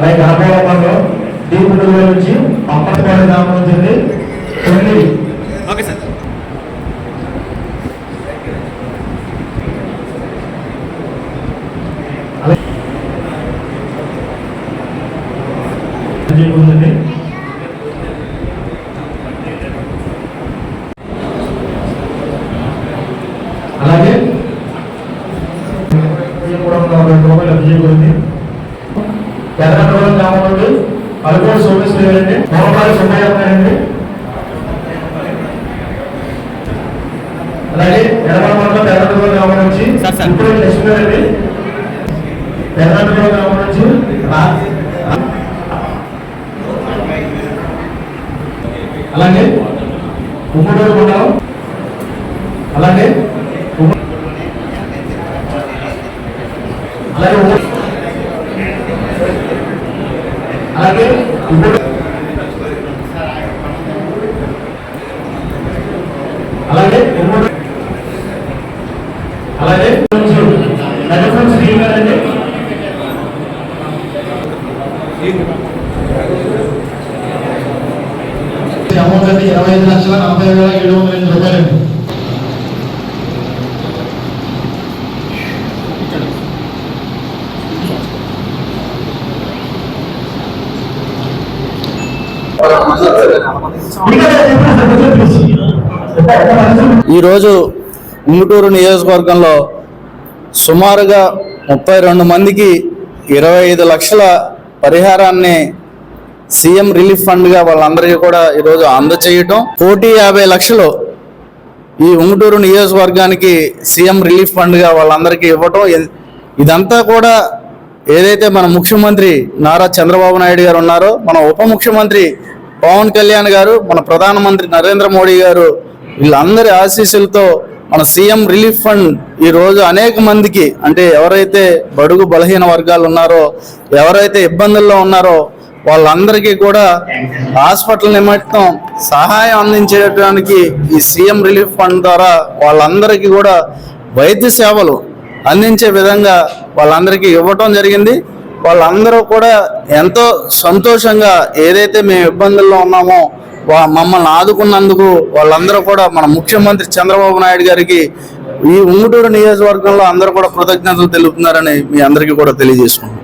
అలాగే మండలం దీపుడు నుంచి అప్పటిపాడు గ్రామం నుంచి తొమ్మిది ఓకే సార్ ఉందండి అలాగే విజయపురం రెండు రూపాయల విజయపురం పెద్దపురం గ్రామం నుండి అలుగోడు సోమేశ్వరి గారండి. మోహపాలి సుబ్బయ్య గారండి. అలాగే ఎడమమండలం పెద్దపురం గ్రామం నుంచి. ఇప్పుడు లక్ష్మి గారండి. పెద్దపురం గ్రామం నుంచి అలాగే ఉమ్మడూరు మండలం. అలాగే అలాగే అలాగే అమౌంట్ అంటే ఇరవై ఐదు లక్షల నలభై వేల ఏడు వందల ఎనిమిది రూపాయలండి. ఈరోజు ఉంగుటూరు నియోజకవర్గంలో సుమారుగా ముప్పై రెండు మందికి ఇరవై ఐదు లక్షల పరిహారాన్ని సీఎం రిలీఫ్ ఫండ్గా వాళ్ళందరికీ కూడా ఈరోజు అందచేయటం. కోటి యాభై లక్షలు ఈ ఉంగుటూరు నియోజకవర్గానికి సీఎం రిలీఫ్ ఫండ్గా వాళ్ళందరికీ ఇవ్వటం. ఇదంతా కూడా ఏదైతే మన ముఖ్యమంత్రి నారా చంద్రబాబు నాయుడు గారు ఉన్నారో మన ఉప ముఖ్యమంత్రి పవన్ కళ్యాణ్ గారు మన ప్రధానమంత్రి నరేంద్ర మోడీ గారు వీళ్ళందరి ఆశీస్సులతో మన సీఎం రిలీఫ్ ఫండ్ ఈరోజు అనేక మందికి అంటే ఎవరైతే బడుగు బలహీన వర్గాలు ఉన్నారో ఎవరైతే ఇబ్బందుల్లో ఉన్నారో వాళ్ళందరికీ కూడా హాస్పిటల్ నిమిత్తం సహాయం అందించేయడానికి ఈ సీఎం రిలీఫ్ ఫండ్ ద్వారా వాళ్ళందరికీ కూడా వైద్య సేవలు అందించే విధంగా వాళ్ళందరికీ ఇవ్వటం జరిగింది. వాళ్ళందరూ కూడా ఎంతో సంతోషంగా ఏదైతే మేము ఇబ్బందుల్లో ఉన్నామో వా మమ్మల్ని ఆదుకున్నందుకు వాళ్ళందరూ కూడా మన ముఖ్యమంత్రి చంద్రబాబు నాయుడు గారికి ఈ ఉంగుటూరు నియోజకవర్గంలో అందరూ కూడా కృతజ్ఞతలు తెలుపుతున్నారని మీ అందరికీ కూడా తెలియజేసుకుంటున్నాను.